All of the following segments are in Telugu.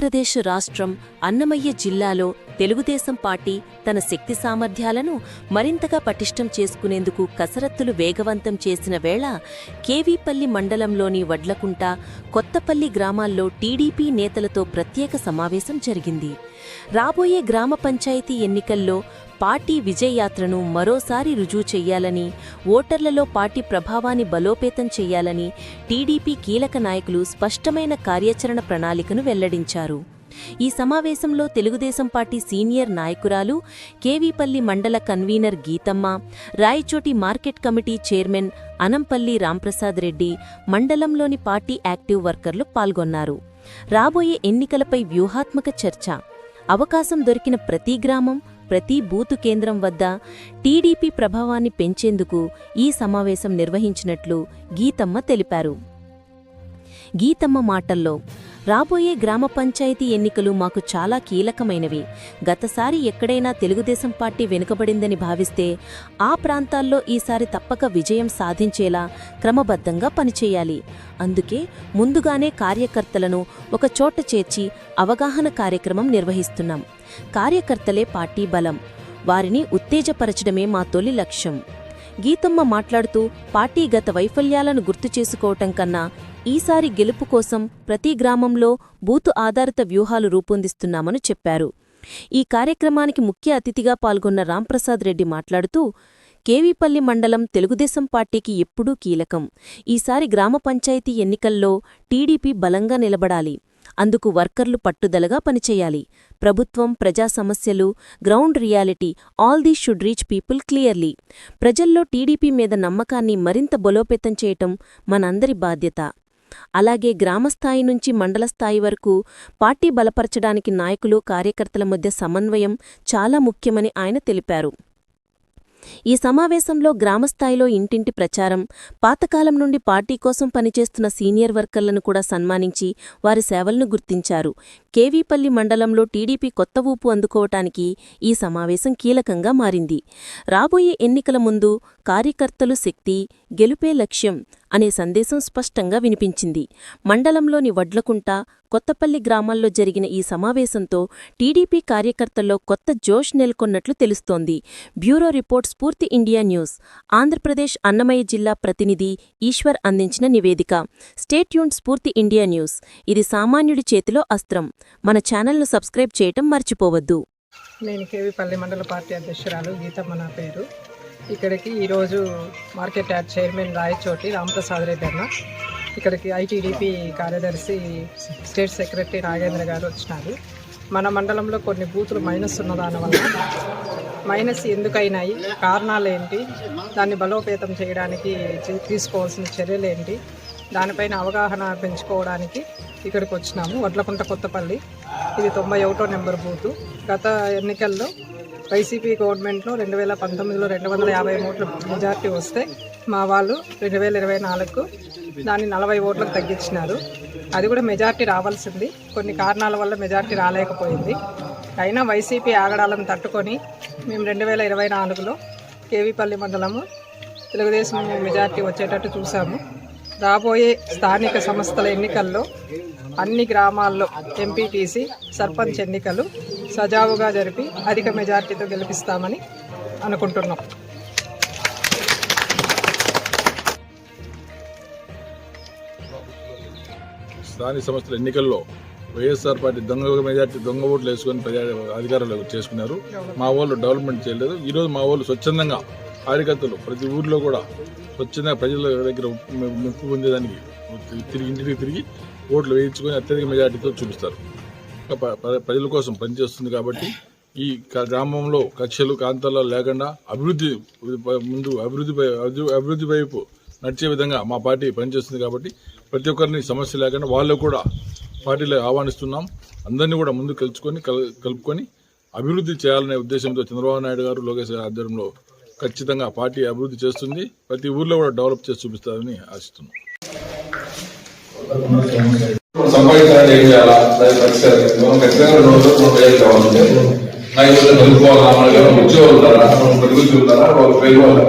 ఆంధ్రప్రదేశ్ రాష్ట్రం అన్నమయ్య జిల్లాలో తెలుగుదేశం పార్టీ తన శక్తి సామర్థ్యాలను మరింతగా పటిష్టం చేసుకునేందుకు కసరత్తులు వేగవంతం చేసిన వేళ కేవీపల్లి మండలంలోని వడ్లకుంట కొత్తపల్లి గ్రామాల్లో టీడీపీ నేతలతో ప్రత్యేక సమావేశం జరిగింది. రాబోయే గ్రామ పంచాయతీ ఎన్నికల్లో పార్టీ విజయయాత్రను మరోసారి రుజువు చెయ్యాలని ఓటర్లలో పార్టీ ప్రభావాన్ని బలోపేతం చెయ్యాలని టీడీపీ కీలక నాయకులు స్పష్టమైన కార్యాచరణ ప్రణాళికను వెల్లడించారు. ఈ సమావేశంలో తెలుగుదేశం పార్టీ సీనియర్ నాయకురాలు కేవీపల్లి మండల convener Geethamma Rayachoti market committee chairman Anampalli Ramprasad Reddy మండలంలోని పార్టీ యాక్టివ్ వర్కర్లు పాల్గొన్నారు. రాబోయే ఎన్నికలపై వ్యూహాత్మక చర్చ. అవకాశం దొరికిన ప్రతి గ్రామం ప్రతి బూతు కేంద్రం వద్ద టీడీపీ ప్రభావాన్ని పెంచేందుకు ఈ సమావేశం నిర్వహించినట్లు గీతమ్మ తెలిపారు. గీతమ్మ మాటల్లో రాబోయే గ్రామ పంచాయతీ ఎన్నికలు మాకు చాలా కీలకమైనవి. గతసారి ఎక్కడైనా తెలుగుదేశం పార్టీ వెనుకబడిందని భావిస్తే ఆ ప్రాంతాల్లో ఈసారి తప్పక విజయం సాధించేలా క్రమబద్ధంగా పనిచేయాలి. అందుకే ముందుగానే కార్యకర్తలను ఒక చోట చేర్చి అవగాహన కార్యక్రమం నిర్వహిస్తున్నాం. కార్యకర్తలే పార్టీ బలం. వారిని ఉత్తేజపరచడమే మా తొలి లక్ష్యం. గీతమ్మ మాట్లాడుతూ పార్టీ గత వైఫల్యాలను గుర్తు చేసుకోవటం కన్నా ఈసారి గెలుపు కోసం ప్రతి గ్రామంలో బూతు ఆధారిత వ్యూహాలు రూపొందిస్తున్నామని చెప్పారు. ఈ కార్యక్రమానికి ముఖ్య అతిథిగా పాల్గొన్న రాంప్రసాద్ రెడ్డి మాట్లాడుతూ కేవీపల్లి మండలం తెలుగుదేశం పార్టీకి ఎప్పుడూ కీలకం. ఈసారి గ్రామ పంచాయతీ ఎన్నికల్లో టీడీపీ బలంగా నిలబడాలి. అందుకు వర్కర్లు పట్టుదలగా పనిచేయాలి. ప్రభుత్వం ప్రజా సమస్యలు ground reality all these should reach people clearly. ప్రజల్లో టీడీపీ మీద నమ్మకాన్ని మరింత బలోపేతం చేయటం మనందరి బాధ్యత. అలాగే గ్రామస్థాయి నుంచి మండల స్థాయి వరకు పార్టీ బలపరచడానికి నాయకులు కార్యకర్తల మధ్య సమన్వయం చాలా ముఖ్యమని ఆయన తెలిపారు. ఈ సమావేశంలో గ్రామస్థాయిలో ఇంటింటి ప్రచారం పాతకాలం నుండి పార్టీ కోసం పనిచేస్తున్న సీనియర్ వర్కర్లను కూడా సన్మానించి వారి సేవలను గుర్తించారు. కేవీపల్లి మండలంలో టీడీపీ కొత్త ఊపు అందుకోవటానికి ఈ సమావేశం కీలకంగా మారింది. రాబోయే ఎన్నికల ముందు కార్యకర్తలు శక్తి గెలుపే లక్ష్యం అనే సందేశం స్పష్టంగా వినిపించింది. మండలంలోని వడ్లకుంట కొత్తపల్లి గ్రామాల్లో జరిగిన ఈ సమావేశంతో టీడీపీ కార్యకర్తల్లో కొత్త జోష్ నెలకొన్నట్లు తెలుస్తోంది. Bureau report Spoorthi India news. Andhra Pradesh Annamayya జిల్లా ప్రతినిధి ఈశ్వర్ అందించిన నివేదిక. స్టేట్యూన్ స్ఫూర్తి ఇండియా న్యూస్. ఇది సామాన్యుడి చేతిలో అస్త్రం. మన ఛానల్ను సబ్స్క్రైబ్ చేయటం మర్చిపోవద్దు. నేను కేవీపల్లి మండల పార్టీ అధ్యక్షురాలు గీతమ్మ నా పేరు. ఇక్కడికి ఈరోజు market yard chairman Rayachoti Ramprasad Reddy అన్న. ఇక్కడికి ఐటీడీపీ కార్యదర్శి స్టేట్ సెక్రటరీ నాగేంద్ర గారు వచ్చినారు. మన మండలంలో కొన్ని బూతులు మైనస్ ఉన్న దానివల్ల మైనస్ ఎందుకైనాయి? కారణాలు ఏంటి దాన్ని బలోపేతం చేయడానికి తీసుకోవాల్సిన చర్యలు ఏంటి దానిపైన అవగాహన పెంచుకోవడానికి ఇక్కడికి వచ్చినాము. వడ్లకుంట కొత్తపల్లి. ఇది తొంభై ఒకటో నెంబర్ బూతు. గత ఎన్నికల్లో వైసీపీ గవర్నమెంట్లో రెండు వేల పంతొమ్మిదిలో రెండు వందల యాభై ఓట్ల మెజార్టీ వస్తే మా వాళ్ళు రెండు వేల ఇరవై నాలుగుకు దాన్ని నలభై ఓట్లకు తగ్గించినారు. అది కూడా మెజార్టీ రావాల్సింది. కొన్ని కారణాల వల్ల మెజార్టీ రాలేకపోయింది. అయినా వైసీపీ ఆగడాలను తట్టుకొని మేము రెండు వేల ఇరవై నాలుగులో కేవీపల్లి మండలము తెలుగుదేశం మెజార్టీ వచ్చేటట్టు చూసాము. రాబోయే స్థానిక సంస్థల ఎన్నికల్లో అన్ని గ్రామాల్లో ఎంపీటీసీ సర్పంచ్ ఎన్నికలు సజావుగా జరిపి అధిక మెజార్టీతో గెలిపిస్తామని అనుకుంటున్నాం. స్థానిక సంస్థల ఎన్నికల్లో వైఎస్ఆర్ పార్టీ దొంగ మెజార్టీ దొంగ ఓట్లు వేసుకొని ప్రజా అధికారంలో చేసుకున్నారు. మా వాళ్ళు డెవలప్మెంట్ చేయలేదు. ఈరోజు మా వాళ్ళు స్వచ్ఛందంగా కార్యకర్తలు ప్రతి ఊర్లో కూడా స్వచ్ఛంగా ప్రజల దగ్గర ముప్పు పొందేదానికి తిరిగి ఇంటికి తిరిగి ఓట్లు వేయించుకొని అత్యధిక మెజార్టీతో చూపిస్తారు. ప్రజల కోసం పనిచేస్తుంది కాబట్టి ఈ గ్రామంలో కక్షలు కాంతాలు లేకుండా అభివృద్ధి ముందు అభివృద్ధి అభివృద్ధి- అభివృద్ధి వైపు నడిచే విధంగా మా పార్టీ పనిచేస్తుంది కాబట్టి ప్రతి ఒక్కరిని సమస్య లేకుండా వాళ్ళు కూడా పార్టీలో ఆహ్వానిస్తున్నాం. అందరినీ కూడా ముందు కలుసుకొని కల్- కలుపుకొని అభివృద్ధి చేయాలనే ఉద్దేశంతో చంద్రబాబు నాయుడు గారు లోకేష్ గారి ఆధ్వర్యంలో ఖచ్చితంగా పార్టీ అభివృద్ధి చేస్తుంది. ప్రతి ఊర్లో కూడా డెవలప్ చేసి చూపిస్తారని ఆశిస్తున్నాం. ఉద్యోగులు ఉంటారా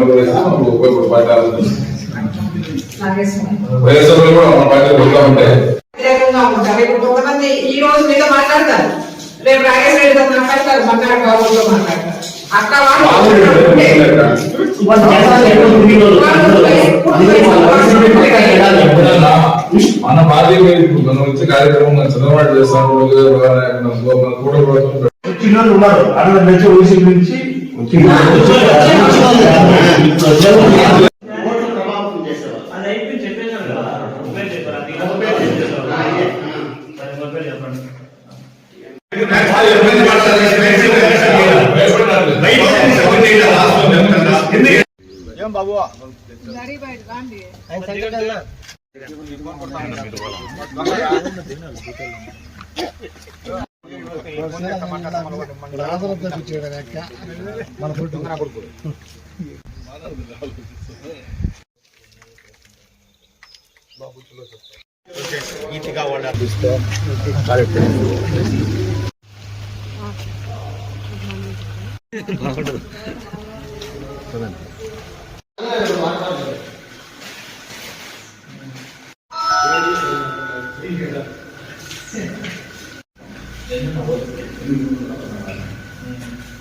పేరు వేస్తే మనకు ఉపయోగపడే పార్టీ ఆలోచన వైఎస్ఆర్ కూడా మన పార్టీ కొంతమంది ఈ రోజు మీతో మాట్లాడతారు. రేపు రాజేష్ రెడ్డితో మాట్లాడతారు. బంగారు బాబుతో మాట్లాడతారు. మన వచ్చే కార్యక్రమం చంద్రబాబు చేస్తాం. కూడా ప్రభుత్వం వచ్చిన వాళ్ళు ఉన్నారు. అక్కడ నుంచి ఓసీ నుంచి వచ్చిన వాళ్ళు ఇప్పుడు వచ్చే వాళ్ళు అది అయిపోయింది చెప్పేశాను కదా. మొబైల్ చెప్పారు అది మొబైల్ చెప్పేశారు సరే మొబైల్ చెప్పండి.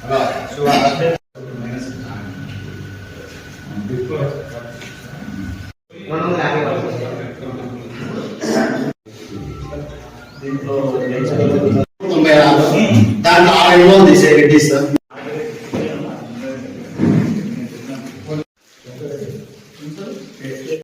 아, 수고하셨습니다. దాంట్లో ఆరు ఇవ్వాలి తీసే రెడ్డి సార్